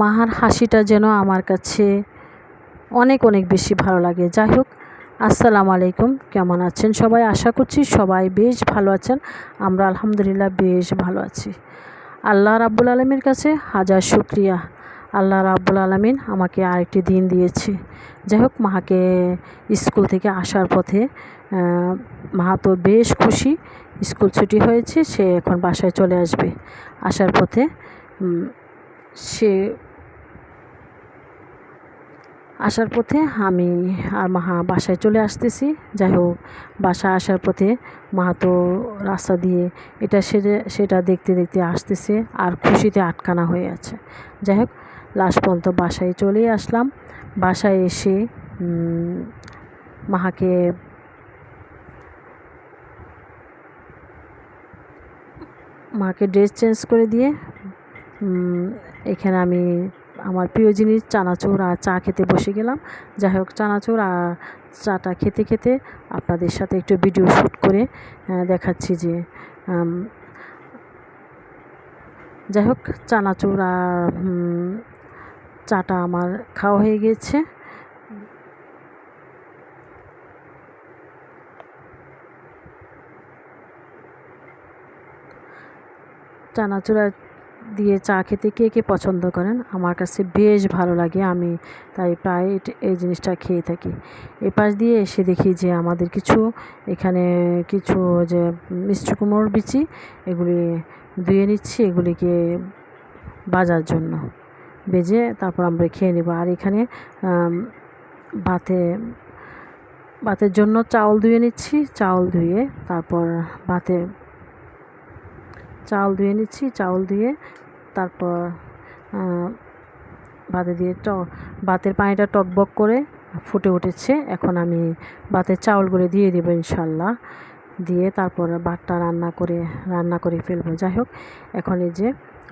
মাহার হাসিটা যেন আমার কাছে অনেক অনেক বেশি ভালো লাগে। যাই হোক, আসসালামু আলাইকুম। কেমন আছেন সবাই? আশা করছি সবাই বেশ ভালো আছেন। আমরা আলহামদুলিল্লাহ বেশ ভালো আছি। আল্লাহ রাব্বুল আলমীর কাছে হাজার শুক্রিয়া। আল্লাহ রাব্বুল আলমিন আমাকে আরেকটি দিন দিয়েছে। যাই হোক, মাহাকে স্কুল থেকে আসার পথে মা তো বেশ খুশি। স্কুল ছুটি হয়েছে, সে এখন বাসায় চলে আসবে। আসার পথে সে আসার পথে আমি আর মাহা বাসায় চলে আসতেছি। যাই হোক বাসা আসার পথে মা তো রাস্তা দিয়ে এটা সেরে, সেটা দেখতে দেখতে আসতেছে আর খুশিতে আটকানা হয়ে আছে। যাই হোক, লাস্ট পর্যন্ত বাসায় চলে আসলাম। বাসায় এসে মাহাকে মাকে ড্রেস চেঞ্জ করে দিয়ে এখানে আমি আমার প্রিয় জিনিস চানাচুর আর চা খেতে বসে গেলাম। যাই হোক, চানাচুর আর চাটা খেতে খেতে আপনাদের সাথে একটু ভিডিও শ্যুট করে দেখাচ্ছি যে যাই হোক, চানাচুর আর চাটা আমার খাওয়া হয়ে গিয়েছে চানাচুর দিয়ে চা খেতে কে কে পছন্দ করেন? আমার কাছে বেশ ভালো লাগে, আমি তাই প্রায় এই জিনিসটা খেয়ে থাকি। এ পাশ দিয়ে এসে দেখি যে আমাদের কিছু, এখানে কিছু যে মিষ্টি কুমড়োর বিচি, এগুলি ধুয়ে নিচ্ছি, এগুলিকে বাজার জন্য। বেজে তারপর আমরা খেয়ে নেব। আর এখানে ভাতে ভাতের জন্য চাউল ধুয়ে নিচ্ছি। চাউল ধুয়ে তারপর ভাতে চাউল ধুয়ে নিচ্ছি, চাউল ধুয়ে তারপর ভাতে দিয়ে ট ভাতের পানিটা টকবক করে ফুটে উঠেছে। এখন আমি ভাতের চাউলগুলো দিয়ে দেবো ইনশাল্লাহ। দিয়ে তারপর ভাতটা রান্না করে রান্না করে ফেলব। যাই হোক, এখন এই যে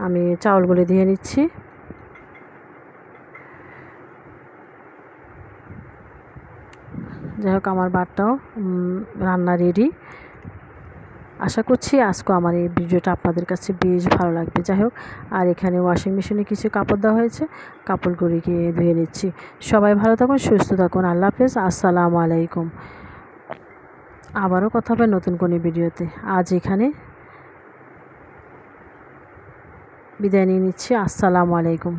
আমি চাউলগুলো দিয়ে নিচ্ছি। যাই হোক, আমার ভাতটাও রান্না রেডি। আশা করছি আজকে আমার এই ভিডিওটা আপনাদের কাছে বেশ ভালো লাগবে। যাই হোক, আর এখানে ওয়াশিং মেশিনে কিছু কাপড় দেওয়া হয়েছে কাপড়গুলিকে ধুয়ে নিচ্ছি। সবাই ভালো থাকুন, সুস্থ থাকুন, আল্লাহ হাফেজ, আসসালামু আলাইকুম। আবারও কথা হবে নতুন কোনো ভিডিওতে। আজ এখানে বিদায় নিয়ে নিচ্ছি, আসসালামু আলাইকুম।